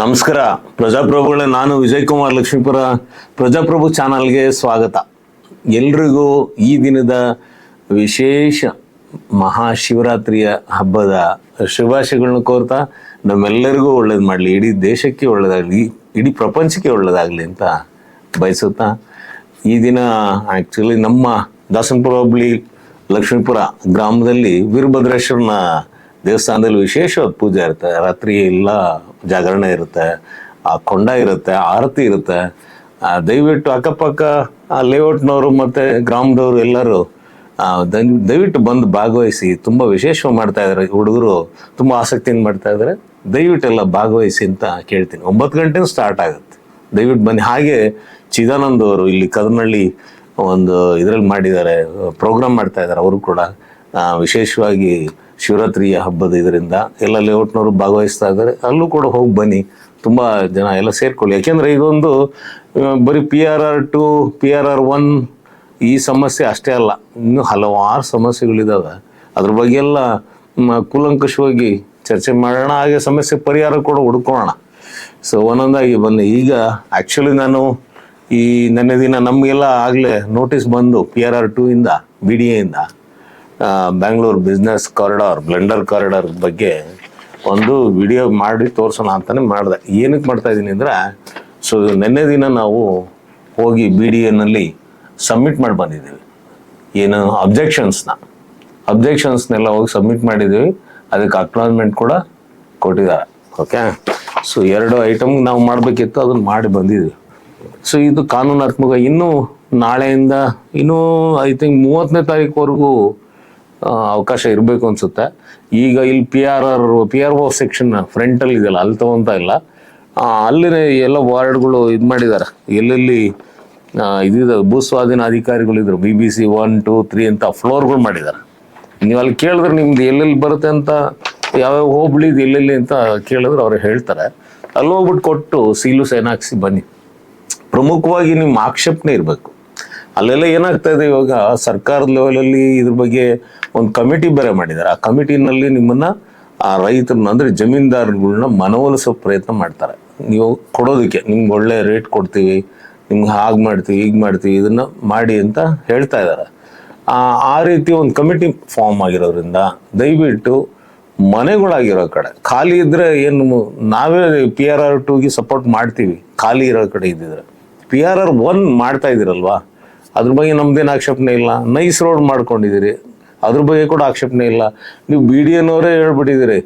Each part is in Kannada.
ನಮಸ್ಕಾರ. ಪ್ರಜಾಪ್ರಭುಗಳೇ, ನಾನು ವಿಜಯ್ ಕುಮಾರ್ ಲಕ್ಷ್ಮೀಪುರ. ಪ್ರಜಾಪ್ರಭು ಚಾನಲ್ಗೆ ಸ್ವಾಗತ. ಎಲ್ರಿಗೂ ಈ ದಿನದ ವಿಶೇಷ ಮಹಾಶಿವರಾತ್ರಿಯ ಹಬ್ಬದ ಶುಭಾಶಯಗಳನ್ನ ಕೋರ್ತಾ, ನಮ್ಮೆಲ್ಲರಿಗೂ ಒಳ್ಳೇದು ಮಾಡಲಿ. ಇಡೀ ದೇಶಕ್ಕೆ ಒಳ್ಳೇದಾಗಲಿ, ಇಡೀ ಪ್ರಪಂಚಕ್ಕೆ ಒಳ್ಳೇದಾಗಲಿ ಅಂತ ಬಯಸುತ್ತಾ, ಈ ದಿನ ಆ್ಯಕ್ಚುಲಿ ನಮ್ಮ ದಾಸನಪುರ ಹೋಬಳಿ, ಲಕ್ಷ್ಮೀಪುರ ಗ್ರಾಮದಲ್ಲಿ ವೀರಭದ್ರೇಶ್ವರನ ದೇವಸ್ಥಾನದಲ್ಲಿ ವಿಶೇಷವಾದ ಪೂಜೆ ಇರುತ್ತೆ. ರಾತ್ರಿ ಎಲ್ಲ ಜಾಗರಣೆ ಇರುತ್ತೆ, ಆ ಕೊಂಡ ಇರುತ್ತೆ, ಆರತಿ ಇರುತ್ತೆ. ದಯವಿಟ್ಟು ಅಕ್ಕಪಕ್ಕ, ಆ ಲೇಔಟ್ನವರು ಮತ್ತು ಗ್ರಾಮದವರು ಎಲ್ಲರೂ ದಯವಿಟ್ಟು ಬಂದು ಭಾಗವಹಿಸಿ, ತುಂಬ ವಿಶೇಷ ಮಾಡ್ತಾ ಇದ್ದಾರೆ ಹುಡುಗರು, ತುಂಬ ಆಸಕ್ತಿಯಿಂದ ಮಾಡ್ತಾ ಇದ್ದಾರೆ. ದಯವಿಟ್ಟು ಎಲ್ಲ ಭಾಗವಹಿಸಿ ಅಂತ ಕೇಳ್ತೀನಿ. ಒಂಬತ್ತು ಗಂಟೆನೂ ಸ್ಟಾರ್ಟ್ ಆಗುತ್ತೆ. ದಯವಿಟ್ಟು ಬನ್ನಿ. ಹಾಗೆ ಚಿದಾನಂದ್ ಅವರು ಇಲ್ಲಿ ಕದನಹಳ್ಳಿ ಒಂದು ಇದರಲ್ಲಿ ಮಾಡಿದ್ದಾರೆ ಪ್ರೋಗ್ರಾಮ್ ಮಾಡ್ತಾ ಇದ್ದಾರೆ ಅವರು ಕೂಡ. ವಿಶೇಷವಾಗಿ ಶಿವರಾತ್ರಿಯ ಹಬ್ಬದ ಇದರಿಂದ ಎಲ್ಲ ಲೇಔಟ್ನವರು ಭಾಗವಹಿಸ್ತಾ ಇದ್ದಾರೆ. ಅಲ್ಲೂ ಕೂಡ ಹೋಗಿ ಬನ್ನಿ. ತುಂಬ ಜನ ಎಲ್ಲ ಸೇರ್ಕೊಳ್ಳಿ. ಯಾಕೆಂದರೆ ಇದೊಂದು ಬರೀ P R R two P R R one ಈ ಸಮಸ್ಯೆ ಅಷ್ಟೇ ಅಲ್ಲ. ಇನ್ನೂ ಹಲವಾರು ಸಮಸ್ಯೆಗಳಿದ್ದಾವೆ ಅದ್ರ ಬಗ್ಗೆ ಎಲ್ಲ ಕೂಲಂಕಷವಾಗಿ ಚರ್ಚೆ ಮಾಡೋಣ. ಹಾಗೆ ಸಮಸ್ಯೆ ಪರಿಹಾರ ಕೂಡ ಹುಡ್ಕೋಣ ಸೊ ಒಂದೊಂದಾಗಿ ಬನ್ನಿ. ಈಗ ಆ್ಯಕ್ಚುಲಿ ನಾನು ಈ ನೆನ್ನೆ ದಿನ ನಮಗೆಲ್ಲ ಆಗಲೇ ನೋಟಿಸ್ ಬಂದು ಪಿ ಆರ್ ಆರ್ ಟೂ ಇಂದ ಬಿ ಡಿ ಎಯಿಂದ ಬ್ಯಾಂಗ್ಳೂರ್ ಬಿಸ್ನೆಸ್ ಕಾರಿಡಾರ್ ಬ್ಲೆಂಡರ್ ಕಾರಿಡಾರ್ ಬಗ್ಗೆ ಒಂದು ವಿಡಿಯೋ ಮಾಡಿ ತೋರಿಸೋಣ ಅಂತಾನೆ ಮಾಡಿದೆ. ಏನಕ್ಕೆ ಮಾಡ್ತಾ ಇದ್ದೀನಿ ಅಂದ್ರೆ ಸೊ ನಿನ್ನೆ ದಿನ ನಾವು ಹೋಗಿ ಬಿ ಡಿ ಎನಲ್ಲಿ ಸಬ್ಮಿಟ್ ಮಾಡಿ ಬಂದಿದ್ದೀವಿ. ಏನು ಅಬ್ಜೆಕ್ಷನ್ಸ್ನ ಅಬ್ಜೆಕ್ಷನ್ಸ್ನೆಲ್ಲ ಹೋಗಿ ಸಬ್ಮಿಟ್ ಮಾಡಿದ್ದೀವಿ. ಅದಕ್ಕೆ ಅಕ್ನಾಲ್ಮೆಂಟ್ ಕೂಡ ಕೊಟ್ಟಿದ್ದಾರೆ. ಓಕೆ ಸೊ ಎರಡು ಐಟಮ್ ನಾವು ಮಾಡಬೇಕಿತ್ತು, ಅದನ್ನು ಮಾಡಿ ಬಂದಿದ್ದೀವಿ. ಸೊ ಇದು ಕಾನೂನಾತ್ಮಕ ಇನ್ನೂ ನಾಳೆಯಿಂದ ಇನ್ನೂ ಐ ಥಿಂಕ್ ಮೂವತ್ತನೇ ತಾರೀಕುವರೆಗೂ ಅವಕಾಶ ಇರಬೇಕು ಅನ್ಸುತ್ತೆ. ಈಗ ಇಲ್ಲಿ P R R P R O section ಫ್ರಂಟಲ್ಲಿ ಇದೆಯಲ್ಲ, ಅಲ್ಲಿ ತಗೊಂತ ಇಲ್ಲ. ಅಲ್ಲಿನ ಎಲ್ಲ ವಾರ್ಡ್ಗಳು ಇದು ಮಾಡಿದ್ದಾರೆ ಎಲ್ಲೆಲ್ಲಿ ಇದಿದೆ ಭೂ ಸ್ವಾಧೀನ ಅಧಿಕಾರಿಗಳಿದ್ರು B B C one two three ಅಂತ ಫ್ಲೋರ್ಗಳು ಮಾಡಿದ್ದಾರೆ ನೀವು ಅಲ್ಲಿ ಕೇಳಿದ್ರೆ ನಿಮ್ದು ಎಲ್ಲೆಲ್ಲಿ ಬರುತ್ತೆ ಅಂತ, ಯಾವ್ಯಾವ ಹೋಬಳಿದು ಎಲ್ಲೆಲ್ಲಿ ಅಂತ ಕೇಳಿದ್ರೆ ಅವ್ರು ಹೇಳ್ತಾರೆ. ಅಲ್ಲಿ ಹೋಗ್ಬಿಟ್ಟು ಕೊಟ್ಟು ಸೀಲು ಸೈನ್ ಹಾಕ್ಸಿ ಬನ್ನಿ. ಪ್ರಮುಖವಾಗಿ ನಿಮ್ಮ ಆಕ್ಷೇಪಣೆ ಇರಬೇಕು. ಅಲ್ಲೆಲ್ಲ ಏನಾಗ್ತಾ ಇದೆ ಇವಾಗ ಸರ್ಕಾರದ ಲೆವೆಲಲ್ಲಿ ಇದ್ರ ಬಗ್ಗೆ ಒಂದು ಕಮಿಟಿ ಬೇರೆ ಮಾಡಿದ್ದಾರೆ ಆ ಕಮಿಟಿನಲ್ಲಿ ನಿಮ್ಮನ್ನ ಆ ರೈತರನ್ನ ಅಂದ್ರೆ ಜಮೀನ್ದಾರ್ಗಳನ್ನ ಮನವೊಲಿಸೋ ಪ್ರಯತ್ನ ಮಾಡ್ತಾರೆ. ನೀವು ಕೊಡೋದಕ್ಕೆ ನಿಮ್ಗೆ ಒಳ್ಳೆ ರೇಟ್ ಕೊಡ್ತೀವಿ, ನಿಮ್ಗೆ ಹಾಗೆ ಮಾಡ್ತೀವಿ, ಹೀಗೆ ಮಾಡ್ತೀವಿ, ಇದನ್ನ ಮಾಡಿ ಅಂತ ಹೇಳ್ತಾ ಇದ್ದಾರೆ ಆ ರೀತಿ ಒಂದು ಕಮಿಟಿ ಫಾರ್ಮ್ ಆಗಿರೋದ್ರಿಂದ ದಯವಿಟ್ಟು ಮನೆಗಳಾಗಿರೋ ಕಡೆ, ಖಾಲಿ ಇದ್ರೆ ಏನು ನಾವೇ ಪಿ ಆರ್ ಆರ್ ಟೂಗೆ ಸಪೋರ್ಟ್ ಮಾಡ್ತೀವಿ, ಖಾಲಿ ಇರೋ ಕಡೆ ಇದ್ದಿದ್ರೆ. ಪಿ ಆರ್ ಆರ್ ಒನ್ ಮಾಡ್ತಾ ಇದ್ದೀರಲ್ವಾ? ಅದ್ರ ಬಗ್ಗೆ ನಮ್ದೇನು ಆಕ್ಷೇಪಣೆ ಇಲ್ಲ. ನೈಸ್ ರೋಡ್ ಮಾಡ್ಕೊಂಡಿದ್ದೀರಿ. ಅದ್ರ ಬಗ್ಗೆ ಕೂಡ ಆಕ್ಷೇಪಣೆ ಇಲ್ಲ. ನೀವು ಬಿ ಡಿ ಎನ್ನವರೇ ಹೇಳ್ಬಿಟ್ಟಿದ್ದೀರಿ.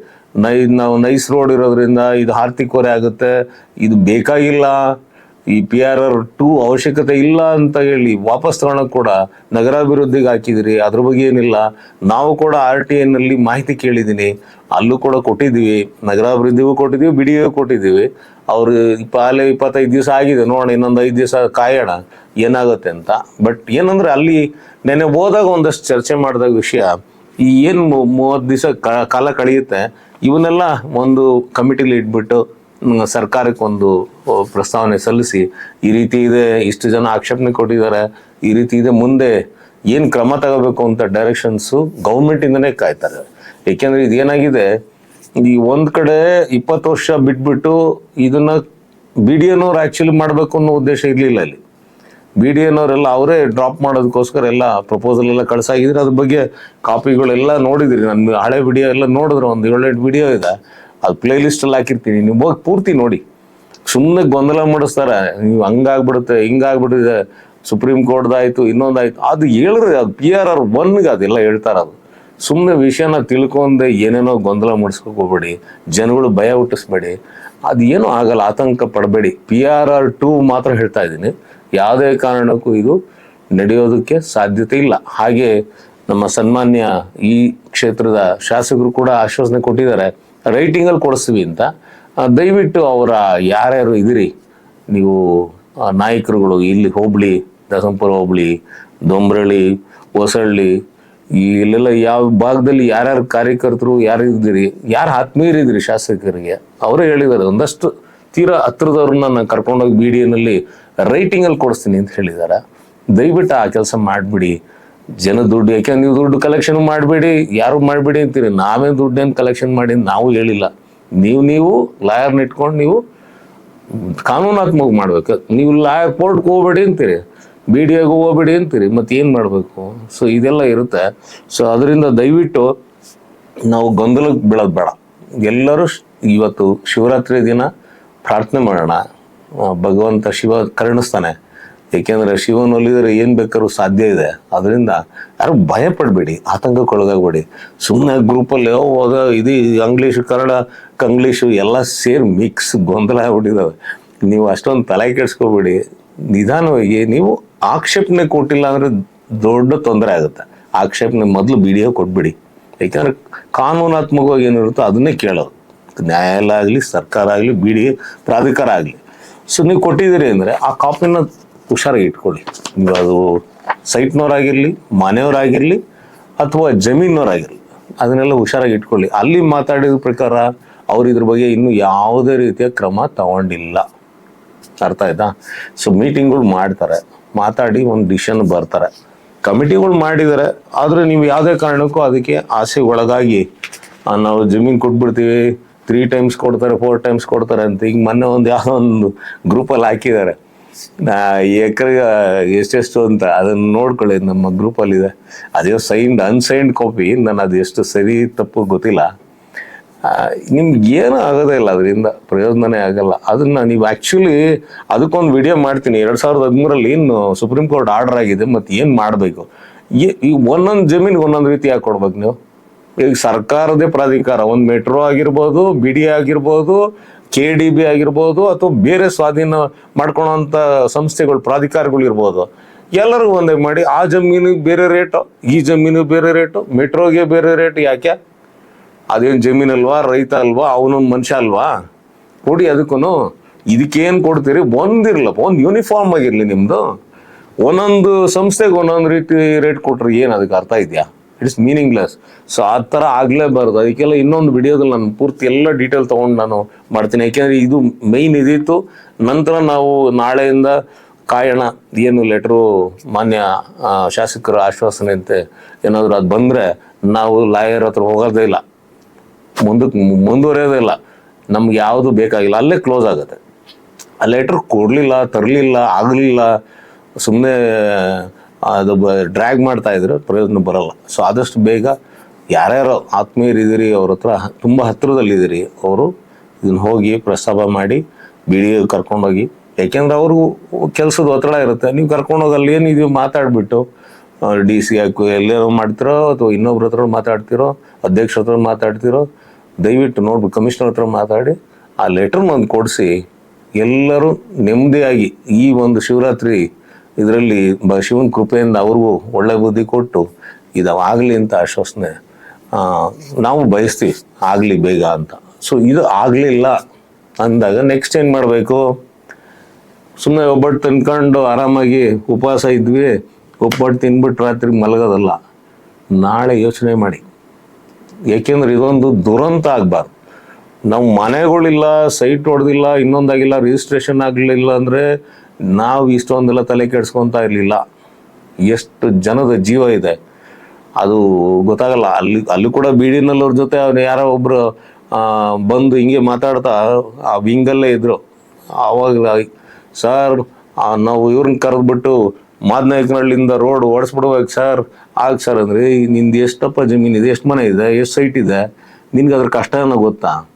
ನೈ ನಾವು ನೈಸ್ ರೋಡ್ ಇರೋದ್ರಿಂದ ಇದು ಆರ್ಥಿಕ ಹೊರೆ ಆಗುತ್ತೆ. ಇದು ಬೇಕಾಗಿಲ್ಲ. ಈ ಪಿ ಆರ್ ಆರ್ ಟೂ ಅವಶ್ಯಕತೆ ಇಲ್ಲ ಅಂತ ಹೇಳಿ ವಾಪಸ್ ತಗೊಳಕ್ ಕೂಡ ನಗರಾಭಿವೃದ್ಧಿಗೆ ಹಾಕಿದಿರಿ. ಅದ್ರ ಬಗ್ಗೆ ಏನಿಲ್ಲ. ನಾವು ಕೂಡ ಆರ್ ಟಿ ನಲ್ಲಿ ಮಾಹಿತಿ ಕೇಳಿದ್ದೀನಿ ಅಲ್ಲೂ ಕೂಡ ಕೊಟ್ಟಿದ್ದೀವಿ. ನಗರಾಭಿವೃದ್ಧಿಗೂ ಕೊಟ್ಟಿದ್ದೀವಿ ಬಿಡಿಗೂ ಕೊಟ್ಟಿದ್ದೀವಿ. ಅವರು ಅಲ್ಲಿ ಇಪ್ಪತ್ತೈದು ದಿವಸ ಆಗಿದೆ. ನೋಡೋಣ, ಇನ್ನೊಂದು ಐದು ದಿವಸ ಕಾಯೋಣ. ಏನಾಗುತ್ತೆ ಅಂತ. ಬಟ್ ಏನಂದ್ರೆ ಅಲ್ಲಿ ನೆನೆ ಹೋದಾಗ ಒಂದಷ್ಟು ಚರ್ಚೆ ಮಾಡಿದಾಗ ವಿಷಯ, ಈ ಏನು ಮೂವತ್ತು ದಿವಸ ಕಾಲ ಕಳೆಯುತ್ತೆ, ಇವನ್ನೆಲ್ಲ ಒಂದು ಕಮಿಟಿಲಿ ಇಟ್ಬಿಟ್ಟು ಸರ್ಕಾರಕ್ಕೆ ಒಂದು ಪ್ರಸ್ತಾವನೆ ಸಲ್ಲಿಸಿ, ಈ ರೀತಿ ಇದೆ, ಇಷ್ಟು ಜನ ಆಕ್ಷೇಪಣೆ ಕೊಟ್ಟಿದ್ದಾರೆ, ಈ ರೀತಿ ಇದೆ, ಮುಂದೆ ಏನು ಕ್ರಮ ತಗೋಬೇಕು ಅಂತ ಡೈರೆಕ್ಷನ್ಸು ಗೌರ್ಮೆಂಟಿಂದನೇ ಕಾಯ್ತಾರೆ. ಯಾಕೆಂದ್ರೆ ಇದೇನಾಗಿದೆ ಈ ಒಂದು ಕಡೆ ಇಪ್ಪತ್ತು ವರ್ಷ ಬಿಟ್ಬಿಟ್ಟು ಇದನ್ನ ಬಿ ಡಿ ಎನವ್ರು ಆ್ಯಕ್ಚುಲಿ ಮಾಡಬೇಕು ಅನ್ನೋ ಉದ್ದೇಶ ಇರಲಿಲ್ಲ ಅಲ್ಲಿ. ಬಿ ಡಿ ಎನವರೆಲ್ಲ ಅವರೇ ಡ್ರಾಪ್ ಮಾಡೋದಕ್ಕೋಸ್ಕರ ಎಲ್ಲ ಪ್ರಪೋಸಲ್ ಎಲ್ಲ ಕಳ್ಸಾಗಿದ್ರೆ ಅದ್ರ ಬಗ್ಗೆ ಕಾಪಿಗಳೆಲ್ಲ ನೋಡಿದ್ರಿ. ನನ್ನ ಹಳೆ ವಿಡಿಯೋ ಎಲ್ಲ ನೋಡಿದ್ರು ಒಂದು ಏಳೆಂಟು ವಿಡಿಯೋ ಇದೆ. ಅದು ಪ್ಲೇ ಲಿಸ್ಟಲ್ಲಿ ಹಾಕಿರ್ತೀನಿ. ನೀವು ಹೋಗಿ ಪೂರ್ತಿ ನೋಡಿ. ಸುಮ್ಮನೆ ಗೊಂದಲ ಮಾಡಿಸ್ತಾರೆ. ನೀವು ಹಂಗಾಗ್ಬಿಡುತ್ತೆ, ಹಿಂಗಾಗ್ಬಿಟ್ಟಿದೆ ಸುಪ್ರೀಂ ಕೋರ್ಟ್ದಾಯ್ತು ಇನ್ನೊಂದಾಯ್ತು. ಅದು ಹೇಳಿದ್ರೆ ಅದು ಪಿ ಆರ್ ಆರ್ ಒನ್ಗೆ ಅದೆಲ್ಲ ಹೇಳ್ತಾರೆ ಅದು. ಸುಮ್ಮನೆ ವಿಷಯನ ತಿಳ್ಕೊಂಡೆ ಏನೇನೋ ಗೊಂದಲ ಹೋಗ್ಬೇಡಿ. ಜನಗಳು ಭಯ ಹುಟ್ಟಿಸ್ಬೇಡಿ. ಅದು ಏನೂ ಆಗಲ್ಲ, ಆತಂಕ ಪಡಬೇಡಿ. ಪಿ ಆರ್ ಆರ್ ಟೂ ಮಾತ್ರ ಹೇಳ್ತಾ ಇದ್ದೀನಿ. ಯಾವುದೇ ಕಾರಣಕ್ಕೂ ಇದು ನಡೆಯೋದಕ್ಕೆ ಸಾಧ್ಯತೆ ಇಲ್ಲ. ಹಾಗೆ ನಮ್ಮ ಸನ್ಮಾನ್ಯ ಈ ಕ್ಷೇತ್ರದ ಶಾಸಕರು ಕೂಡ ಆಶ್ವಾಸನೆ ಕೊಟ್ಟಿದ್ದಾರೆ. ರೈಟಿಂಗಲ್ಲಿ ಕೊಡಿಸ್ತೀವಿ ಅಂತ ದಯವಿಟ್ಟು ಅವರ ಯಾರ್ಯಾರು ಇದಿರಿ ನೀವು ನಾಯಕರುಗಳು, ಇಲ್ಲಿ ಹೋಬಳಿ, ದಸಂಪುರ ಹೋಬಳಿ, ದೊಂಬ್ರಳ್ಳಿ, ಹೊಸಳ್ಳಿ ಇಲ್ಲೆಲ್ಲ ಯಾವ ಭಾಗದಲ್ಲಿ ಯಾರ್ಯಾರು ಕಾರ್ಯಕರ್ತರು, ಯಾರು ಇದ್ದೀರಿ, ಯಾರು ಆತ್ಮೀಯರಿದ್ರಿ ಶಾಸಕರಿಗೆ, ಅವರೇ ಹೇಳಿದ್ದಾರೆ. ಒಂದಷ್ಟು ತೀರಾ ಹತ್ರದವ್ರನ್ನ ನಾನು ಕರ್ಕೊಂಡೋಗಿ ಬಿ ಡಿ ಎನಲ್ಲಿ ರೈಟಿಂಗಲ್ಲಿ ಕೊಡಿಸ್ತೀನಿ ಅಂತ ಹೇಳಿದ್ದಾರೆ. ದಯವಿಟ್ಟು ಆ ಕೆಲಸ ಮಾಡಿಬಿಡಿ. ಜನ ದುಡ್ಡು, ಯಾಕೆ ನೀವು ದುಡ್ಡು ಕಲೆಕ್ಷನ್ ಮಾಡಬೇಡಿ, ಯಾರು ಮಾಡಬೇಡಿ ಅಂತೀರಿ? ನಾವೇ ದುಡ್ಡೇನು ಕಲೆಕ್ಷನ್ ಮಾಡಿ ನಾವು ಹೇಳಿಲ್ಲ. ನೀವು ನೀವು ಲಾಯರ್ನ ಇಟ್ಕೊಂಡು ನೀವು ಕಾನೂನಾತ್ಮಕ ಮಾಡ್ಬೇಕು. ನೀವು ಲಾಯರ್ ಕೋರ್ಟ್ಗೆ ಹೋಗ್ಬೇಡಿ ಅಂತೀರಿ. ಬಿ ಡಿ ಎಗೆ ಹೋಗ್ಬೇಡಿ ಅಂತೀರಿ. ಮತ್ತೆ ಏನು ಮಾಡಬೇಕು? ಸೊ ಇದೆಲ್ಲ ಇರುತ್ತೆ. ಸೊ ಅದರಿಂದ ದಯವಿಟ್ಟು ನಾವು ಗೊಂದಲಕ್ಕೆ ಬೀಳೋದು ಬೇಡ. ಎಲ್ಲರೂ ಇವತ್ತು ಶಿವರಾತ್ರಿ ದಿನ ಪ್ರಾರ್ಥನೆ ಮಾಡೋಣ. ಭಗವಂತ ಶಿವ ಕರುಣಿಸ್ತಾನೆ. ಏಕೆಂದ್ರೆ ಶಿವನ ಒಲಿದರೆ ಏನು ಬೇಕಾದ್ರೂ ಸಾಧ್ಯ ಇದೆ. ಅದರಿಂದ ಯಾರು ಭಯ ಪಡಬೇಡಿ ಆತಂಕಕ್ಕೊಳಗಾಗಬೇಡಿ. ಸುಮ್ಮನೆ ಗ್ರೂಪಲ್ಲಿ ಹೋದ, ಇದು ಇಂಗ್ಲೀಷು ಕನ್ನಡ ಕಂಗ್ಲೀಷು ಎಲ್ಲ ಸೇರಿ ಮಿಕ್ಸ್ ಗೊಂದಲ ಆಗ್ಬಿಟ್ಟಿದ್ದಾವೆ ನೀವು ಅಷ್ಟೊಂದು ತಲೆ ಕೆಡಿಸ್ಕೋಬೇಡಿ. ನಿಧಾನವಾಗಿ, ನೀವು ಆಕ್ಷೇಪಣೆ ಕೊಟ್ಟಿಲ್ಲ ಅಂದ್ರೆ ದೊಡ್ಡ ತೊಂದರೆ ಆಗುತ್ತೆ. ಆಕ್ಷೇಪಣೆ ಮೊದಲು ವಿಡಿಯೋ ಕೊಟ್ಬಿಡಿ. ಯಾಕಂದ್ರೆ ಕಾನೂನಾತ್ಮಕವಾಗಿ ಏನಿರುತ್ತೋ ಅದನ್ನೇ ಕೇಳೋದು ನ್ಯಾಯಾಲಯ ಆಗಲಿ, ಸರ್ಕಾರ ಆಗಲಿ ಬಿ ಡಿ ಪ್ರಾಧಿಕಾರ ಆಗಲಿ. ಸೊ ನೀವು ಕೊಟ್ಟಿದ್ದೀರಿ ಅಂದರೆ ಆ ಕಾಪಿನ ಹುಷಾರಾಗಿ ಇಟ್ಕೊಳ್ಳಿ ನೀವು ಅದು ಸೈಟ್ನವರಾಗಿರಲಿ, ಮನೆಯವರಾಗಿರಲಿ ಅಥವಾ ಜಮೀನವರಾಗಿರಲಿ ಅದನ್ನೆಲ್ಲ ಹುಷಾರಾಗಿ ಇಟ್ಕೊಳ್ಳಿ ಅಲ್ಲಿ ಮಾತಾಡಿದ ಪ್ರಕಾರ ಅವ್ರು ಇದ್ರ ಬಗ್ಗೆ ಇನ್ನೂ ಯಾವುದೇ ರೀತಿಯ ಕ್ರಮ ತಗೊಂಡಿಲ್ಲ. ಅರ್ಥ ಆಯ್ತಾ? ಸೊ ಮೀಟಿಂಗ್ಗಳು ಮಾಡ್ತಾರೆ. ಮಾತಾಡಿ ಒಂದು ಡಿಸಿಷನ್ ಬರ್ತಾರೆ. ಕಮಿಟಿಗಳು ಮಾಡಿದ್ದಾರೆ. ಆದರೆ ನೀವು ಯಾವುದೇ ಕಾರಣಕ್ಕೂ ಅದಕ್ಕೆ ಆಸೆ ಒಳಗಾಗಿ ನಾವು ಜಮೀನು ಕೊಟ್ಬಿಡ್ತೀವಿ. ತ್ರೀ ಟೈಮ್ಸ್ ಕೊಡ್ತಾರೆ ಫೋರ್ ಟೈಮ್ಸ್ ಕೊಡ್ತಾರೆ ಅಂತ ಈಗ ಮೊನ್ನೆ ಒಂದು ಯಾವುದೋ ಒಂದು ಗ್ರೂಪಲ್ಲಿ ಹಾಕಿದ್ದಾರೆ. ಎಕರೆಗೆ ಎಷ್ಟೆಷ್ಟು ಅಂತ ಅದನ್ನ ನೋಡ್ಕೊಳ್ಳಿ, ನಮ್ಮ ಗ್ರೂಪಲ್ಲಿದೆ ಅದೇ ಸೈನ್ಡ್ ಅನ್ಸೈನ್ಡ್ ಕಾಪಿ ನಾನು ಅದು ಎಷ್ಟು ಸರಿ ತಪ್ಪು ಗೊತ್ತಿಲ್ಲ. ನಿಮ್ಗೆ ಏನೂ ಆಗೋದೇ ಇಲ್ಲ ಅದರಿಂದ. ಪ್ರಯೋಜನನೇ ಆಗಲ್ಲ. ಅದನ್ನ ನೀವು ಆ್ಯಕ್ಚುಲಿ ಅದಕ್ಕೊಂದು ವಿಡಿಯೋ ಮಾಡ್ತೀನಿ. ಎರಡು ಸಾವಿರದ ಹದಿಮೂರಲ್ಲಿ ಏನು ಸುಪ್ರೀಂ ಕೋರ್ಟ್ ಆರ್ಡರ್ ಆಗಿದೆ, ಮತ್ತು ಏನು ಮಾಡಬೇಕು? ಈ ಒಂದೊಂದು ಜಮೀನಿಗೆ ಒಂದೊಂದು ರೀತಿ ಯಾಕೆ ಕೊಡ್ಬೇಕು ನೀವು? ಈಗ ಸರ್ಕಾರದೇ ಪ್ರಾಧಿಕಾರ. ಒಂದು ಮೆಟ್ರೋ ಆಗಿರ್ಬೋದು ಬಿ ಡಿ ಆಗಿರ್ಬೋದು ಕೆ ಡಿ ಬಿ ಆಗಿರ್ಬೋದು ಅಥವಾ ಬೇರೆ ಸ್ವಾಧೀನ ಮಾಡ್ಕೊಳೋಂಥ ಸಂಸ್ಥೆಗಳು, ಪ್ರಾಧಿಕಾರಗಳು ಇರ್ಬೋದು. ಎಲ್ಲರಿಗೂ ಒಂದೇ ಮಾಡಿ, ಆ ಜಮೀನಿಗೆ ಬೇರೆ ರೇಟು ಈ ಜಮೀನಿಗೆ ಬೇರೆ ರೇಟು ಮೆಟ್ರೋಗೆ ಬೇರೆ ರೇಟ್ ಯಾಕೆ? ಅದೇನು ಜಮೀನಲ್ವಾ ರೈತ ಅಲ್ವಾ, ಅವನೊಂದು ಮನುಷ್ಯ ಅಲ್ವಾ? ಕೊಡಿ ಅದಕ್ಕೂ ಇದಕ್ಕೇನು ಕೊಡ್ತೀರಿ? ಒಂದಿರಲ್ಲ ಒಂದು ಯೂನಿಫಾರ್ಮ್ ಆಗಿರಲಿ ನಿಮ್ಮದು ಒಂದೊಂದು ಸಂಸ್ಥೆಗೆ ಒಂದೊಂದು ರೀತಿ ರೇಟ್ ಕೊಟ್ರೆ ಏನು ಅದಕ್ಕೆ ಅರ್ಥ ಇದೆಯಾ? ಇಟ್ಸ್ ಮೀನಿಂಗ್ಲೆಸ್ ಸೊ ಆ ಥರ ಆಗಲೇಬಾರ್ದು. ಅದಕ್ಕೆಲ್ಲ ಇನ್ನೊಂದು ವಿಡಿಯೋದಲ್ಲಿ ನಾನು ಪೂರ್ತಿ ಎಲ್ಲ ಡೀಟೇಲ್ ತೊಗೊಂಡು ನಾನು ಮಾಡ್ತೀನಿ. ಯಾಕೆಂದರೆ ಇದು ಮೈನ್ ಇದಿತ್ತು. ನಂತರ ನಾವು ನಾಳೆಯಿಂದ ಕಾಯೋಣ. ಏನು ಲೆಟ್ರು ಮಾನ್ಯ ಶಾಸಕರ ಆಶ್ವಾಸನೆ ಅಂತ ಏನಾದರೂ ಅದು ಬಂದರೆ ನಾವು ಲಾಯರ್ ಹತ್ರ ಹೋಗೋದೇ ಇಲ್ಲ. ಮುಂದಕ್ಕೆ ಮುಂದುವರಿಯೋದೇ ಇಲ್ಲ. ನಮ್ಗೆ ಯಾವುದು ಬೇಕಾಗಿಲ್ಲ. ಅಲ್ಲೇ ಕ್ಲೋಸ್ ಆಗುತ್ತೆ. ಆ ಲೆಟ್ರ್ ಕೊಡಲಿಲ್ಲ, ತರಲಿಲ್ಲ, ಆಗಲಿಲ್ಲ. ಸುಮ್ಮನೆ ಅದು ಡ್ರ್ಯಾಗ್ ಮಾಡ್ತಾ ಇದ್ರೆ ಪ್ರಯೋಜನ ಬರಲ್ಲ. ಸೊ ಆದಷ್ಟು ಬೇಗ ಯಾರ್ಯಾರು ಆತ್ಮೀಯರಿದ್ದೀರಿ ಅವ್ರ ಹತ್ರ ತುಂಬ ಹತ್ತಿರದಲ್ಲಿದ್ದೀರಿ, ಅವರು ಇದನ್ನ ಹೋಗಿ ಪ್ರಸ್ತಾಪ ಮಾಡಿ ಬಿ ಡಿ ಕರ್ಕೊಂಡೋಗಿ. ಯಾಕೆಂದ್ರೆ ಅವ್ರಿಗೂ ಕೆಲಸದ ಒತ್ತಡ ಇರುತ್ತೆ. ನೀವು ಕರ್ಕೊಂಡೋಗಲ್ಲಿ ಅಲ್ಲಿ ಮಾತಾಡಿಬಿಟ್ಟು ಡಿ ಸಿ ಹಾಕು ಎಲ್ಲೇನೋ ಮಾಡ್ತಿರೋ ಅಥವಾ ಇನ್ನೊಬ್ರ ಹತ್ರ ಮಾತಾಡ್ತಿರೋ ಅಧ್ಯಕ್ಷರ ಹತ್ರ ಮಾತಾಡ್ತಿರೋ, ದಯವಿಟ್ಟು ನೋಡ್ಬೇಕು ಕಮಿಷನರ್ ಹತ್ರ ಮಾತಾಡಿ, ಆ ಲೆಟರ್ನ ಒಂದು ಕೊಡಿಸಿ ಎಲ್ಲರೂ ನೆಮ್ಮದಿಯಾಗಿ ಈ ಒಂದು ಶಿವರಾತ್ರಿ ಇದರಲ್ಲಿ ಶಿವನ ಕೃಪೆಯಿಂದ ಅವ್ರಿಗೂ ಒಳ್ಳೆ ಬುದ್ಧಿ ಕೊಟ್ಟು ಇದು ಆಗಲಿ ಅಂತ ಆಶ್ವಾಸನೆ ನಾವು ಬಯಸ್ತೀವಿ, ಆಗಲಿ ಬೇಗ ಅಂತ. ಸೊ ಇದು ಆಗಲಿಲ್ಲ ಅಂದಾಗ ನೆಕ್ಸ್ಟ್ ಏನು ಮಾಡಬೇಕು? ಸುಮ್ಮನೆ ಒಬ್ಬಟ್ಟು ತಿನ್ಕೊಂಡು ಆರಾಮಾಗಿ ಉಪವಾಸ ಇದ್ವಿ, ಒಬ್ಬಟ್ಟು ತಿನ್ಬಿಟ್ಟು ರಾತ್ರಿ ಮಲಗೋದಲ್ಲ. ನಾಳೆ ಯೋಚನೆ ಮಾಡಿ. ಏಕೆಂದ್ರೆ ಇದೊಂದು ದುರಂತ ಆಗಬಾರ್ದು. ನಮ್ಮ ಮನೆಗಳಿಲ್ಲ ಸೈಟ್ ಹೊಡೆದಿಲ್ಲ, ಇನ್ನೊಂದಾಗಿಲ್ಲ ರಿಜಿಸ್ಟ್ರೇಷನ್ ಆಗಲಿಲ್ಲ ಅಂದರೆ ನಾವು ಇಷ್ಟೊಂದೆಲ್ಲ ತಲೆ ಕೆಡ್ಸ್ಕೊತಾ ಇರಲಿಲ್ಲ. ಎಷ್ಟು ಜನದ ಜೀವ ಇದೆ. ಅದು ಗೊತ್ತಾಗಲ್ಲ. ಅಲ್ಲಿ ಅಲ್ಲಿ ಕೂಡ ಬೀಡಿನಲ್ಲವ್ರ ಜೊತೆ ಅವ್ರು ಯಾರೋ ಒಬ್ರು ಬಂದು ಹಿಂಗೆ ಮಾತಾಡ್ತಾ ಆ ವಿಂಗಲ್ಲೇ ಇದ್ರು. ಆವಾಗ ಸರ್ ನಾವು ಇವ್ರನ್ನ ಕರೆದ್ಬಿಟ್ಟು ಮಾದನಾಯಕನಹಳ್ಳಿಯಿಂದ ರೋಡ್ ಓಡಿಸ್ಬಿಡ್ಬೇಕು ಸರ್. ಆಗ ಸರ್ ಅಂದ್ರೆ ನಿಂದು ಎಷ್ಟಪ್ಪ ಜಮೀನು ಇದೆ? ಎಷ್ಟು ಮನೆ ಇದೆ? ಎಷ್ಟು ಸೈಟ್ ಇದೆ? ನಿನ್ಗೆ ಅದ್ರ ಕಷ್ಟ ಏನೋ ಗೊತ್ತಾ?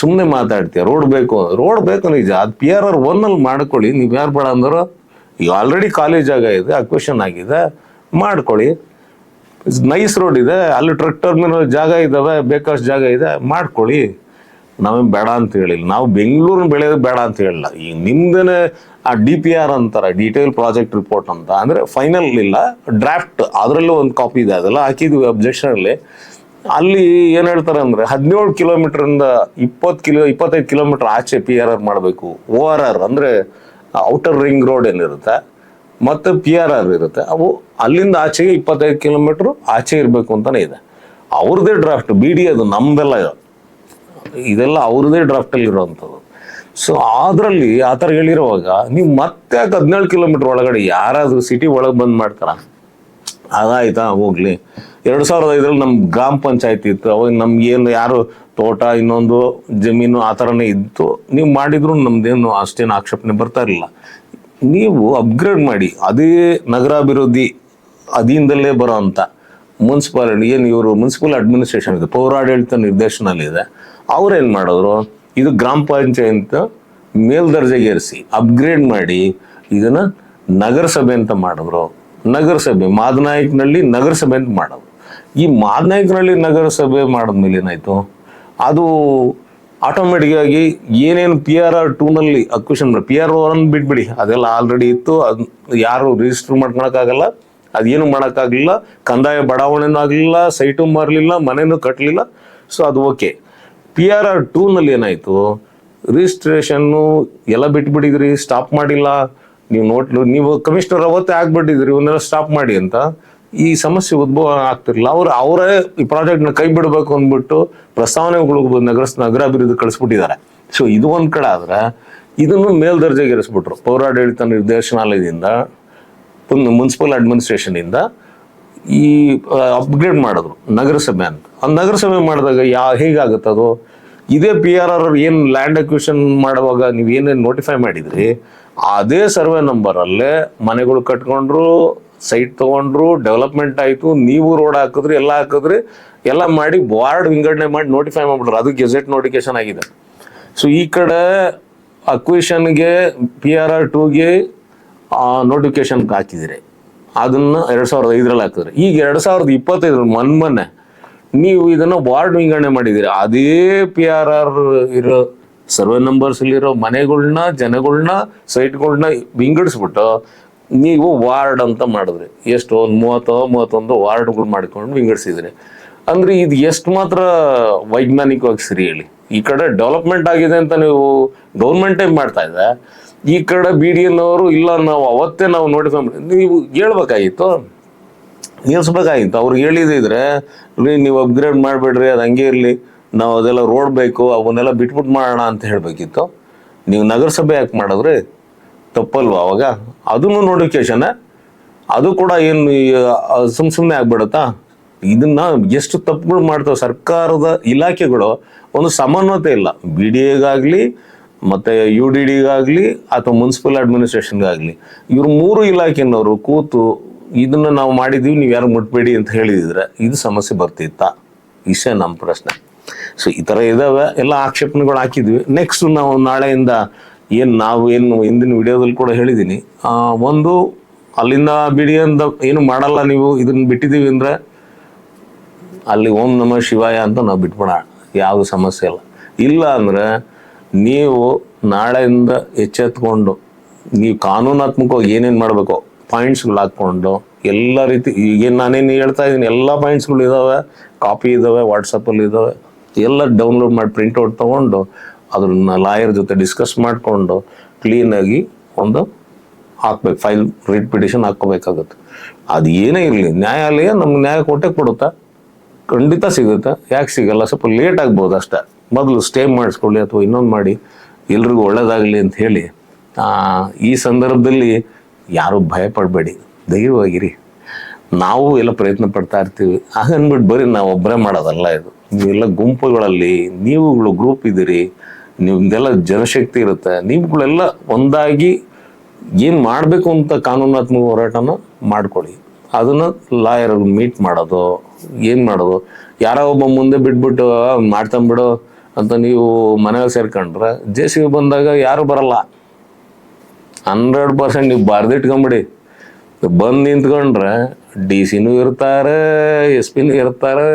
ಸುಮ್ಮನೆ ಮಾತಾಡ್ತೀಯ. ರೋಡ್ ಬೇಕು ರೋಡ್ ಬೇಕು ನಿಜ ಅದು ಪಿ ಆರ್ ಆರ್ ಒನ್ನಲ್ಲಿ ಮಾಡ್ಕೊಳ್ಳಿ. ನೀವು ಯಾರು ಬೇಡ ಅಂದ್ರೆ, ಈಗ ಆಲ್ರೆಡಿ ಕಾಲೇಜ್ ಜಾಗ ಇದೆ ಅಕ್ವೇಷನ್ ಆಗಿದೆ, ಮಾಡ್ಕೊಳ್ಳಿ. ನೈಸ್ ರೋಡ್ ಇದೆ, ಅಲ್ಲಿ ಟ್ರಕ್ ಟರ್ಮಿನಲ್ ಜಾಗ ಇದ್ದಾವೆ ಬೇಕಷ್ಟು ಜಾಗ ಇದೆ, ಮಾಡ್ಕೊಳ್ಳಿ. ನಾವೇನು ಬೇಡ ಅಂತ ಹೇಳಿಲ್ಲ. ನಾವು ಬೆಂಗಳೂರಿನ ಬೆಳೆಯೋದು ಬೇಡ ಅಂತ ಹೇಳಿಲ್ಲ. ಈಗ ನಿಮ್ದೇ ಆ ಡಿ ಪಿ ಆರ್ ಅಂತಾರೆ ಡೀಟೇಲ್ ಪ್ರಾಜೆಕ್ಟ್ ರಿಪೋರ್ಟ್ ಅಂತ. ಅಂದರೆ ಫೈನಲ್ ಇಲ್ಲ ಡ್ರಾಫ್ಟ್ ಅದರಲ್ಲೂ ಒಂದು ಕಾಪಿ ಇದೆ. ಅದೆಲ್ಲ ಹಾಕಿದ್ವಿ ಅಬ್ಜೆಕ್ಷನಲ್ಲಿ ಅಲ್ಲಿ ಏನು ಹೇಳ್ತಾರೆ ಅಂದ್ರೆ ಹದಿನೇಳು ಇಂದ ಇಪ್ಪತ್ತು ಕಿಲೋ ಇಪ್ಪತ್ತೈದು ಕಿಲೋಮೀಟರ್ ಆಚೆ ಪಿ ಆರ್ ಆರ್ ಮಾಡಬೇಕು. ಓ ಆರ್ ಆರ್ ಅಂದ್ರೆ ಔಟರ್ ರಿಂಗ್ ರೋಡ್ ಏನಿರುತ್ತೆ, ಮತ್ತು ಪಿ ಆರ್ ಆರ್ ಇರುತ್ತೆ. ಅವು ಅಲ್ಲಿಂದ ಆಚೆಗೆ ಇಪ್ಪತ್ತೈದು ಕಿಲೋಮೀಟರ್ ಆಚೆ ಇರಬೇಕು ಅಂತಲೇ ಇದೆ. ಅವ್ರದ್ದೇ ಡ್ರಾಫ್ಟ್ ಬಿ ಡಿ ಅದು ನಮ್ದೆಲ್ಲ ಇದೆಲ್ಲ ಇದೆಲ್ಲ ಅವ್ರದ್ದೇ ಡ್ರಾಫ್ಟಲ್ಲಿ ಇರೋವಂಥದ್ದು. ಸೊ ಅದರಲ್ಲಿ ಆ ಥರ ಹೇಳಿರುವಾಗ ನೀವು ಮತ್ತೆ ಹದಿನೇಳು ಕಿಲೋಮೀಟ್ರ್ ಒಳಗಡೆ ಯಾರಾದರೂ ಸಿಟಿ ಒಳಗೆ ಬಂದು ಮಾಡ್ತಾರ? ಅದಾಯ್ತಾ, ಹೋಗ್ಲಿ. ಎರಡು ಸಾವಿರದ ಐದರಲ್ಲಿ ನಮ್ಮ ಗ್ರಾಮ ಪಂಚಾಯತಿ ಇತ್ತು. ಅವಾಗ ನಮ್ಗೇನು ಯಾರು ತೋಟ, ಇನ್ನೊಂದು ಜಮೀನು ಆ ಥರನೇ ಇತ್ತು. ನೀವು ಮಾಡಿದ್ರು ನಮ್ದೇನು ಅಷ್ಟೇನು ಆಕ್ಷೇಪಣೆ ಬರ್ತಾ ಇರಲಿಲ್ಲ. ನೀವು ಅಪ್ಗ್ರೇಡ್ ಮಾಡಿ, ಅದೇ ನಗರಾಭಿವೃದ್ಧಿ ಅಧೀನದಲ್ಲೇ ಬರೋ ಅಂತ ಮುನ್ಸಿಪಾಲಿಟಿ ಏನು ಇವರು ಮುನ್ಸಿಪಲ್ ಅಡ್ಮಿನಿಸ್ಟ್ರೇಷನ್ ಇದೆ ಪೌರಾಡಳಿತ ನಿರ್ದೇಶನಲ್ಲಿ ಇದೆ. ಅವ್ರೇನು ಮಾಡಿದ್ರು, ಇದು ಗ್ರಾಮ ಪಂಚಾಯತ್ ಮೇಲ್ದರ್ಜೆಗೇರಿಸಿ ಅಪ್ಗ್ರೇಡ್ ಮಾಡಿ ಇದನ್ನ ನಗರಸಭೆ ಅಂತ ಮಾಡಿದ್ರು. ನಗರಸಭೆ, ಮಾದನಾಯಕನಹಳ್ಳಿ ನಗರಸಭೆ ಅಂತ ಮಾಡೋದು ಈ ಮಾದನಾಯಕನಹಳ್ಳಿ ನಗರಸಭೆ ಮಾಡಿದ್ಮೇಲೆ ಏನಾಯ್ತು? ಅದು ಆಟೋಮೆಟಿಕ್ ಆಗಿ ಏನೇನು ಪಿ ಆರ್ ಆರ್ ಟೂನಲ್ಲಿ ಅಕ್ವಿಷನ್ ಪಿ ಆರ್ ಒನ್ ಬಿಟ್ಬಿಡಿ, ಅದೆಲ್ಲ ಆಲ್ರೆಡಿ ಇತ್ತು, ಅದು ಯಾರು ರಿಜಿಸ್ಟರ್ ಮಾಡ್ಕೊಳಕ್ಕಾಗಲ್ಲ, ಅದೇನು ಮಾಡೋಕ್ಕಾಗಲಿಲ್ಲ, ಕಂದಾಯ ಬಡಾವಣೆನೂ ಆಗಲಿಲ್ಲ ಸೈಟು ಮಾರಲಿಲ್ಲ, ಮನೆನೂ ಕಟ್ಟಲಿಲ್ಲ ಸೊ ಅದು ಓಕೆ ಪಿ ಆರ್ ಆರ್ ಟೂನಲ್ಲಿ ಏನಾಯಿತು? ರಿಜಿಸ್ಟ್ರೇಷನ್ನು ಎಲ್ಲ ಬಿಟ್ಬಿಟ್ಟಿದ್ರಿ ಸ್ಟಾಪ್ ಮಾಡಿಲ್ಲ, ನೀವು ನೋಟ್, ನೀವು ಕಮಿಷನರ್ ಅವತ್ತೇ ಆಗ್ಬಿಟ್ಟಿದ್ರಿ, ಇವನ್ನೆಲ್ಲ ಸ್ಟಾಪ್ ಮಾಡಿ ಅಂತ. ಈ ಸಮಸ್ಯೆ ಉದ್ಭವ ಆಗ್ತಿರ್ಲಿಲ್ಲ. ಅವ್ರು ಅವರೇ ಈ ಪ್ರಾಜೆಕ್ಟ್ನ ಕೈ ಬಿಡಬೇಕು ಅಂದ್ಬಿಟ್ಟು ಪ್ರಸ್ತಾವನೆಗಳು ನಗರ ನಗರಾಭಿವೃದ್ಧಿ ಕಳಿಸ್ಬಿಟ್ಟಿದ್ದಾರೆ. ಸೊ ಇದು ಒಂದು ಕಡೆ ಆದ್ರೆ ಇದನ್ನು ಮೇಲ್ದರ್ಜೆಗೇರಿಸ್ಬಿಟ್ರು. ಪೌರಾಡಳಿತ ನಿರ್ದೇಶನಾಲಯದಿಂದ ಮುನ್ಸಿಪಲ್ ಅಡ್ಮಿನಿಸ್ಟ್ರೇಷನ್ ಇಂದ ಈ ಅಪ್ಗ್ರೇಡ್ ಮಾಡಿದ್ರು ನಗರಸಭೆ ಅಂತ. ಆ ನಗರಸಭೆ ಮಾಡಿದಾಗ ಯಾ, ಹೇಗಾಗುತ್ತೆ ಅದು? ಇದೇ ಪಿ ಆರ್ ಆರ್ ಏನು ಲ್ಯಾಂಡ್ ಅಕ್ವಿಷನ್ ಮಾಡುವಾಗ ನೀವು ಏನೇನು ನೋಟಿಫೈ ಮಾಡಿದ್ರಿ, ಅದೇ ಸರ್ವೆ ನಂಬರಲ್ಲೇ ಮನೆಗಳು ಕಟ್ಕೊಂಡ್ರು ಸೈಟ್ ತಗೊಂಡ್ರು, ಡೆವಲಪ್ಮೆಂಟ್ ಆಯಿತು, ನೀವು ರೋಡ್ ಹಾಕಿದ್ರಿ, ಎಲ್ಲ ಹಾಕಿದ್ರಿ, ಎಲ್ಲ ಮಾಡಿ ಬಾರ್ಡ್ ವಿಂಗಡಣೆ ಮಾಡಿ ನೋಟಿಫೈ ಮಾಡ್ಬಿಟ್ರು. ಅದು ಗೆಜೆಟ್ ನೋಟಿಫಿಕೇಶನ್ ಆಗಿದೆ. ಸೊ ಈ ಕಡೆ ಅಕ್ವಿಷನ್ಗೆ ಪಿ ಆರ್ ಆರ್ ಟೂಗೆ ನೋಟಿಫಿಕೇಶನ್ ಹಾಕಿದಿರಿ. ಅದನ್ನ ಎರಡು ಸಾವಿರದ ಐದರಲ್ಲಿ ಹಾಕಿದ್ರಿ. ಈಗ ಎರಡು ಸಾವಿರದ ಇಪ್ಪತ್ತೈದರಲ್ಲಿ ಮೊನ್ನೆ ನೀವು ಇದನ್ನ ವಾರ್ಡ್ ವಿಂಗಡಣೆ ಮಾಡಿದಿರಿ. ಅದೇ ಪಿ ಆರ್ ಆರ್ ಇರೋ ಸರ್ವೆ ನಂಬರ್ಸ್ ಇರೋ ಮನೆಗಳನ್ನ ಜನಗಳನ್ನ ಸೈಟ್ಗಳನ್ನ ವಿಂಗಡಿಸ್ಬಿಟ್ಟು ನೀವು ವಾರ್ಡ್ ಅಂತ ಮಾಡಿದ್ರಿ. ಎಷ್ಟು ಒಂದು ಮೂವತ್ತೋ, ಮೂವತ್ತೊಂದು ವಾರ್ಡ್ಗಳು ಮಾಡ್ಕೊಂಡು ವಿಂಗಡಿಸಿದ್ರಿ. ಅಂದ್ರೆ ಇದು ಎಷ್ಟು ಮಾತ್ರ ವೈಜ್ಞಾನಿಕವಾಗಿ ಸರಿ ಹೇಳಿ. ಈ ಕಡೆ ಡೆವಲಪ್ಮೆಂಟ್ ಆಗಿದೆ ಅಂತ ನೀವು ಗೌರ್ಮೆಂಟೇ ಮಾಡ್ತಾ ಇದೆ ಈ ಕಡೆ ಬಿ ಡಿ ಎನ್ ಅವರು ಇಲ್ಲ ನಾವು ಅವತ್ತೇ ನಾವು ನೋಡಿಕೊಂಡು ನೀವು ಹೇಳ್ಬೇಕಾಗಿತ್ತು. ನಿಲ್ಲಿಸ್ಬೇಕಾಗಿತ್ತು ಅವ್ರಿಗೆ ಹೇಳಿದಿದ್ರೆ ನೀವು ಅಪ್ಗ್ರೇಡ್ ಮಾಡಬೇಡ್ರಿ, ಅದು ಹಂಗೆ ಇರಲಿ. ನಾವು ಅದೆಲ್ಲ ರೋಡ್ ಬೇಕು, ಅವನ್ನೆಲ್ಲ ಬಿಟ್ಬಿಟ್ಟು ಮಾಡೋಣ ಅಂತ ಹೇಳಬೇಕಿತ್ತು. ನೀವು ನಗರಸಭೆ ಯಾಕೆ ಮಾಡಿದ್ರಿ? ತಪ್ಪಲ್ವಾ ಅವಾಗ? ಅದನ್ನು ನೋಟಿಫಿಕೇಶನ್ ಅದು ಕೂಡ ಏನು ಸುಮ್ ಸುಮ್ಮನೆ ಆಗ್ಬಿಡುತ್ತಾ? ಇದನ್ನ ಎಷ್ಟು ತಪ್ಪುಗಳು ಮಾಡ್ತಾವೆ ಸರ್ಕಾರದ ಇಲಾಖೆಗಳು, ಒಂದು ಸಮನ್ವಯತೆ ಇಲ್ಲ. ಬಿ ಡಿ ಎಗಾಗಲಿ, ಮತ್ತೆ ಯು ಡಿ ಡಿಗಾಗಲಿ ಅಥವಾ ಮುನ್ಸಿಪಲ್ ಅಡ್ಮಿನಿಸ್ಟ್ರೇಷನ್ಗಾಗಲಿ. ಇವ್ರು ಮೂರು ಇಲಾಖೆನವರು ಕೂತು ಇದನ್ನ ನಾವು ಮಾಡಿದೀವಿ, ನೀವು ಯಾರು ಮುಟ್ಬೇಡಿ ಅಂತ ಹೇಳಿದ್ರೆ ಇದು ಸಮಸ್ಯೆ ಬರ್ತಿತ್ತಾ. ಇಷ್ಟೇ ನಮ್ಮ ಪ್ರಶ್ನೆ. ಸೊ, ಈ ಥರ ಇದ್ದಾವೆ ಎಲ್ಲ ಆಕ್ಷೇಪಣೆಗಳು ಹಾಕಿದ್ವಿ. ನೆಕ್ಸ್ಟ್ ನಾವು ನಾಳೆಯಿಂದ ಏನು ನಾವು ಏನು ಹಿಂದಿನ ವಿಡಿಯೋದಲ್ಲಿ ಕೂಡ ಹೇಳಿದ್ದೀನಿ ಒಂದು ಅಲ್ಲಿಂದ ಬಿಡಿಯಿಂದ ಏನು ಮಾಡಲ್ಲ ನೀವು ಇದನ್ನ ಬಿಟ್ಟಿದ್ದೀವಿ ಅಂದ್ರೆ ಅಲ್ಲಿ ಓಂ ನಮ ಶಿವಾಯ ಅಂತ ನಾವು ಬಿಟ್ಬಿಡ ಯಾವ ಸಮಸ್ಯೆ ಇಲ್ಲ. ಇಲ್ಲ ಅಂದ್ರೆ ನೀವು ನಾಳೆಯಿಂದ ಎಚ್ಚೆತ್ಕೊಂಡು ನೀವು ಕಾನೂನಾತ್ಮಕವಾಗಿ ಏನೇನು ಮಾಡಬೇಕು, ಪಾಯಿಂಟ್ಸ್ಗಳು ಹಾಕ್ಕೊಂಡು ಎಲ್ಲ ರೀತಿ ಈಗೇನು ನಾನೇನು ಹೇಳ್ತಾ ಇದ್ದೀನಿ ಎಲ್ಲ ಪಾಯಿಂಟ್ಸ್ಗಳು ಇದ್ದಾವೆ ಕಾಪಿ ಇದ್ದಾವೆ ವಾಟ್ಸಪ್ಪಲ್ಲಿ ಇದ್ದಾವೆ ಎಲ್ಲ ಡೌನ್ಲೋಡ್ ಮಾಡಿ, ಪ್ರಿಂಟ್ಔಟ್ ತೊಗೊಂಡು ಅದನ್ನ ಲಾಯರ್ ಜೊತೆ ಡಿಸ್ಕಸ್ ಮಾಡಿಕೊಂಡು ಕ್ಲೀನಾಗಿ ಒಂದು ಹಾಕ್ಬೇಕು ಫೈಲ್ ರಿಟ್ ಪಿಟಿಷನ್ ಹಾಕೋಬೇಕಾಗುತ್ತೆ ಅದು ಏನೇ ಇರಲಿ, ನ್ಯಾಯಾಲಯ ನಮ್ಗೆ ನ್ಯಾಯ ಕೊಟ್ಟೆ ಕೊಡುತ್ತಾ ಖಂಡಿತ ಸಿಗುತ್ತೆ. ಯಾಕೆ ಸಿಗಲ್ಲ? ಸ್ವಲ್ಪ ಲೇಟ್ ಆಗ್ಬೋದು ಅಷ್ಟೇ. ಮೊದಲು ಸ್ಟೇ ಮಾಡಿಸ್ಕೊಳ್ಳಿ ಅಥವಾ ಇನ್ನೊಂದು ಮಾಡಿ. ಎಲ್ರಿಗೂ ಒಳ್ಳೇದಾಗಲಿ ಅಂತ ಹೇಳಿ. ಈ ಸಂದರ್ಭದಲ್ಲಿ ಯಾರು ಭಯ ಪಡಬೇಡಿ ಧೈರ್ಯವಾಗಿರಿ. ನಾವು ಎಲ್ಲ ಪ್ರಯತ್ನ ಪಡ್ತಾ ಇರ್ತೀವಿ. ಹಾಗನ್ಬಿಟ್ಟು ಬರೀ ನಾವು ಒಬ್ಬರೇ ಮಾಡೋದಲ್ಲ ಇದು. ನೀವೆಲ್ಲ ಗುಂಪುಗಳಲ್ಲಿ, ನೀವುಗಳು ಗ್ರೂಪ್ ಇದ್ದೀರಿ. ನಿಮ್ದೆಲ್ಲ ಜನಶಕ್ತಿ ಇರುತ್ತೆ. ನೀವುಗಳೆಲ್ಲ ಒಂದಾಗಿ ಏನು ಮಾಡಬೇಕು ಅಂತ ಕಾನೂನಾತ್ಮಕ ಹೋರಾಟನ ಮಾಡ್ಕೊಳ್ಳಿ. ಅದನ್ನ ಲಾಯರ್ ಮೀಟ್ ಮಾಡೋದು, ಏನು ಮಾಡೋದು. ಯಾರೋ ಒಬ್ಬ ಮುಂದೆ ಬಿಟ್ಬಿಟ್ಟು ಮಾಡ್ತಂಬಿಡು ಅಂತ ನೀವು ಮನೆಯಲ್ಲಿ ಸೇರ್ಕೊಂಡ್ರೆ ಜೆ ಸಿ ಬಿ ಬಂದಾಗ ಯಾರು ಬರಲ್ಲ. ಹಂಡ್ರೆಡ್ ಪರ್ಸೆಂಟ್ ನೀವು ಬಾರ್ದಿಟ್ಕೊಂಬಿಡಿ. ಬಂದು ನಿಂತ್ಕೊಂಡ್ರೆ ಡಿ ಸಿನೂ ಇರ್ತಾರೆ, ಎಸ್ ಪಿನೂ ಇರ್ತಾರೆ,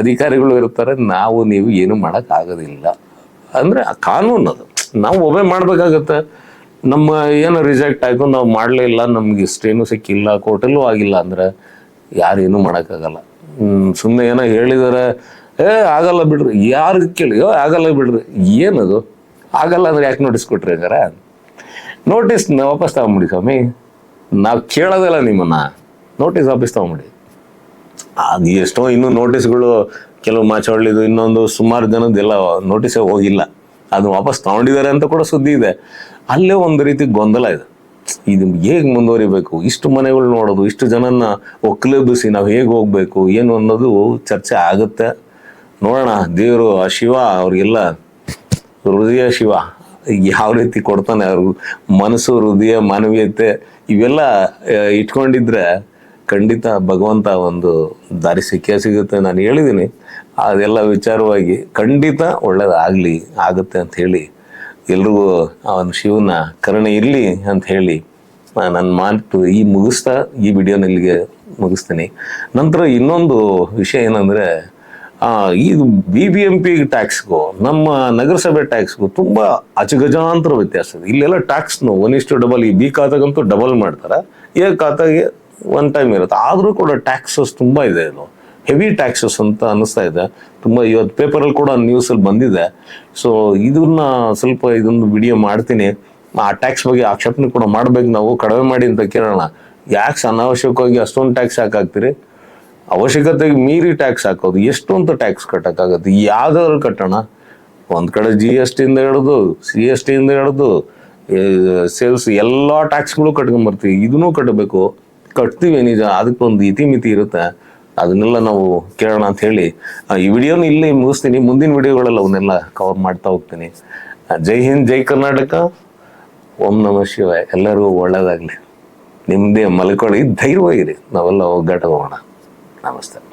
ಅಧಿಕಾರಿಗಳು ಇರ್ತಾರೆ, ನಾವು ನೀವು ಏನು ಮಾಡೋಕ್ಕಾಗೋದಿಲ್ಲ. ಅಂದರೆ ಕಾನೂನು ಅದು. ನಾವು ಒಬೆ ಮಾಡಬೇಕಾಗತ್ತೆ. ನಮ್ಮ ಏನೋ ರಿಜೆಕ್ಟ್ ಆಯಿತು ನಾವು ಮಾಡಲೇ ಇಲ್ಲ ನಮ್ಗೆ ಇಷ್ಟೇನು ಸಿಕ್ಕಿಲ್ಲ ಕೋರ್ಟಲ್ಲೂ ಆಗಿಲ್ಲ ಅಂದರೆ ಯಾರೇನು ಮಾಡೋಕ್ಕಾಗಲ್ಲ. ಸುಮ್ಮನೆ ಏನೋ ಹೇಳಿದಾರೆ ಏ ಆಗಲ್ಲ ಬಿಡ್ರಿ. ಯಾರು ಕೇಳಿ "ಏ, ಆಗಲ್ಲ ಬಿಡ್ರಿ. ಏನದು? ಆಗಲ್ಲ ಅಂದ್ರೆ ಯಾಕೆ ನೋಟಿಸ್ ಕೊಟ್ರಿ ಹಂಗಾರ? ನೋಟಿಸ್ ವಾಪಸ್ ತಗೊಂಬಿಡಿ ಸ್ವಾಮಿ. ನಾವು ಕೇಳೋದಲ್ಲ ನಿಮ್ಮನ್ನ. ನೋಟಿಸ್ ವಾಪಸ್ ತಗೊಂಬಿಡಿ. ಅದು ಎಷ್ಟೋ ಇನ್ನೂ ನೋಟಿಸ್ಗಳು, ಕೆಲವು ಮಾಚೊಳ್ಳಿದು ಇನ್ನೊಂದು ಸುಮಾರು ಜನದ್ದೆಲ್ಲ ನೋಟಿಸೇ ಹೋಗಿಲ್ಲ. ಅದು ವಾಪಸ್ ತಗೊಂಡಿದ್ದಾರೆ ಅಂತ ಕೂಡ ಸುದ್ದಿ ಇದೆ. ಅಲ್ಲೇ ಒಂದು ರೀತಿ ಗೊಂದಲ ಇದೆ. ಇದು ಹೇಗೆ ಮುಂದುವರಿಬೇಕು? ಇಷ್ಟು ಮನೆಗಳು ನೋಡೋದು, ಇಷ್ಟು ಜನನ್ನ ಒಕ್ಕಲೆಬ್ಬಿಸಿ ನಾವು ಹೇಗೆ ಹೋಗ್ಬೇಕು, ಏನು ಅನ್ನೋದು ಚರ್ಚೆ ಆಗುತ್ತೆ. ನೋಡೋಣ, ದೇವರು, ಆ ಶಿವ, ಅವ್ರಿಗೆಲ್ಲ ಹೃದಯ ಶಿವ. ಯಾವ ರೀತಿ ಕೊಡ್ತಾನೆ ಅವರು? ಮನಸ್ಸು, ಹೃದಯ, ಮಾನವೀಯತೆ, ಇವೆಲ್ಲ ಇಟ್ಕೊಂಡಿದ್ರೆ ಖಂಡಿತ ಭಗವಂತ ಒಂದು ದಾರಿ ಸಿಕ್ಕೇ ಸಿಗುತ್ತೆ ನಾನು ಹೇಳಿದ್ದೀನಿ. ಅದೆಲ್ಲ ವಿಚಾರವಾಗಿ ಖಂಡಿತ ಒಳ್ಳೇದಾಗಲಿ, ಆಗುತ್ತೆ ಅಂತ ಹೇಳಿ, ಎಲ್ರಿಗೂ ಅವನ ಶಿವನ ಕರುಣೆ ಇರಲಿ ಅಂತ ಹೇಳಿ ನನ್ನ ಮಾತು ಈ ಮುಗಿಸ್ತಾ ಈ ವಿಡಿಯೋನಲ್ಲಿಗೆ ಮುಗಿಸ್ತೀನಿ. ನಂತರ ಇನ್ನೊಂದು ವಿಷಯ ಏನಂದರೆ ಇದು ಬಿ ಬಿ ಎಂ ಪಿ ಟ್ಯಾಕ್ಸ್ಗೂ ನಮ್ಮ ನಗರಸಭೆ ಟ್ಯಾಕ್ಸ್ಗೂ ತುಂಬ ಅಚಗಜಾಂತರ ವ್ಯತ್ಯಾಸ ಇದೆ. ಇಲ್ಲೆಲ್ಲ ಟ್ಯಾಕ್ಸ್ನು ಒನ್ ಇಷ್ಟು ಡಬಲ್ ಈ ಬಿ ಖಾತೆಗಂತೂ ಡಬಲ್ ಮಾಡ್ತಾರೆ. ಎ ಖಾತೆಗೆ ಒನ್ ಟೈಮ್ ಇರುತ್ತೆ. ಆದರೂ ಕೂಡ ಟ್ಯಾಕ್ಸಸ್ ತುಂಬ ಇದೆ ಇದು. ಹೆವಿ ಟ್ಯಾಕ್ಸಸ್ ಅಂತ ಅನ್ನಿಸ್ತಾ ಇದೆ. ತುಂಬ ಇವತ್ತು ಪೇಪರಲ್ಲಿ ಕೂಡ ನ್ಯೂಸಲ್ಲಿ ಬಂದಿದೆ. ಸೊ ಇದನ್ನ ಸ್ವಲ್ಪ ಇದೊಂದು ವಿಡಿಯೋ ಮಾಡ್ತೀನಿ. ಆ ಟ್ಯಾಕ್ಸ್ ಬಗ್ಗೆ ಆಕ್ಷೇಪಣೆ ಕೂಡ ಮಾಡ್ಬೇಕು ನಾವು. ಕಡಿಮೆ ಮಾಡಿ ಅಂತ ಕೇಳೋಣ. ಯಾಕೆ ಅನಾವಶ್ಯಕವಾಗಿ ಅಷ್ಟೊಂದು ಟ್ಯಾಕ್ಸ್ ಹಾಕಾಗ್ತೀರಿ ಅವಶ್ಯಕತೆಗೆ ಮೀರಿ ಟ್ಯಾಕ್ಸ್ ಹಾಕೋದು. ಎಷ್ಟು ಅಂತ ಟ್ಯಾಕ್ಸ್ ಕಟ್ಟೋಕ್ಕಾಗತ್ತೆ? ಯಾವ್ದಾದ್ರು ಕಟ್ಟೋಣ. ಒಂದು ಕಡೆ ಜಿ ಎಸ್ ಟಿಯಿಂದ ಹಿಡಿದು ಸಿ ಎಸ್ ಟಿಯಿಂದ ಹಿಡಿದು ಸೇಲ್ಸ್ ಎಲ್ಲ ಟ್ಯಾಕ್ಸ್ಗಳು ಕಟ್ಕೊಂಬರ್ತೀವಿ. ಇದನ್ನೂ ಕಟ್ಟಬೇಕು ಕಟ್ತೀವಿ ನಿಜ ಅದಕ್ಕೊಂದು ಇತಿಮಿತಿ ಇರುತ್ತೆ. ಅದನ್ನೆಲ್ಲ ನಾವು ಕೇಳೋಣ ಅಂತ ಹೇಳಿ ಈ ವಿಡಿಯೋನ ಇಲ್ಲಿ ಮುಗಿಸ್ತೀನಿ. ಮುಂದಿನ ವಿಡಿಯೋಗಳೆಲ್ಲ ಅವನ್ನೆಲ್ಲ ಕವರ್ ಮಾಡ್ತಾ ಹೋಗ್ತೀನಿ. ಜೈ ಹಿಂದ್, ಜೈ ಕರ್ನಾಟಕ. ಓಂ ನಮಃ ಶಿವ ಎಲ್ಲರಿಗೂ ಒಳ್ಳೇದಾಗ್ಲಿ. ನಿಮ್ಮದೇ ಮಲ್ಕೊಳ್ಳಿ, ಧೈರ್ಯವಾಗಿರಿ. ನಾವೆಲ್ಲ ಒಗ್ಗಾಟ ಹೋಗೋಣ. ನಮಸ್ತೆ.